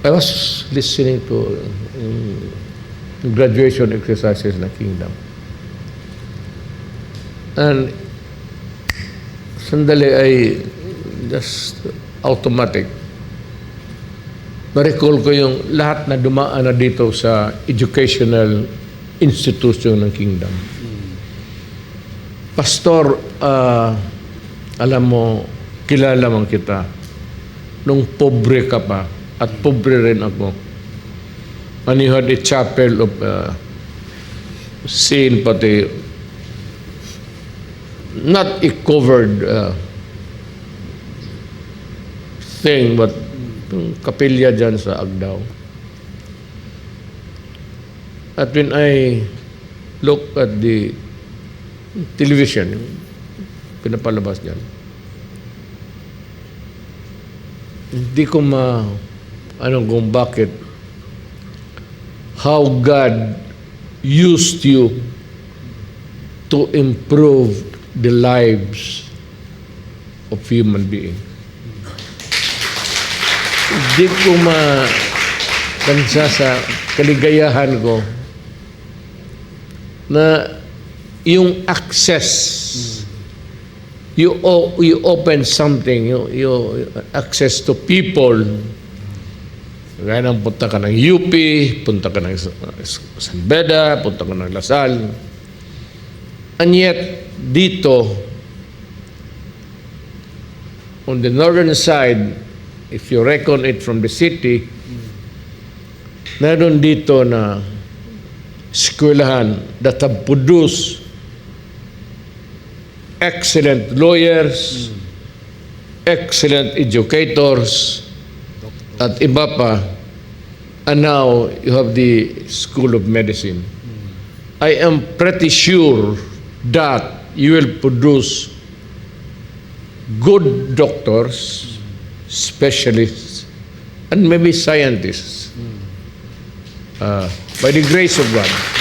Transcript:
I was listening to um, graduation exercises na Kingdom. And sandali ay just automatic. Na-recall ko yung lahat na dumaan na dito sa educational institution ng Kingdom. Pastor, ah, alam mo, kilala man kita. Nung pobre ka pa, at pobre rin ako. And you had a chapel of uh, scene pati not a covered uh, thing but kapilya dyan sa Agdao. At when I look at the television, pinapalabas dyan, hindi ko ma ano kung bakit how God used you to improve the lives of human beings. Hindi ko ma kansa sa kaligayahan ko na yung access you you open something you, you access to people gaya ng punta ka ng UP punta ka ng San Beda punta ka ng Lasal. And yet dito on the northern side if you reckon it from the city meron dito na eskwelahan that have produced excellent lawyers, excellent educators, at iba pa. And now you have the School of Medicine. I am pretty sure that you will produce good doctors, specialists, and maybe scientists. Uh, by the grace of God.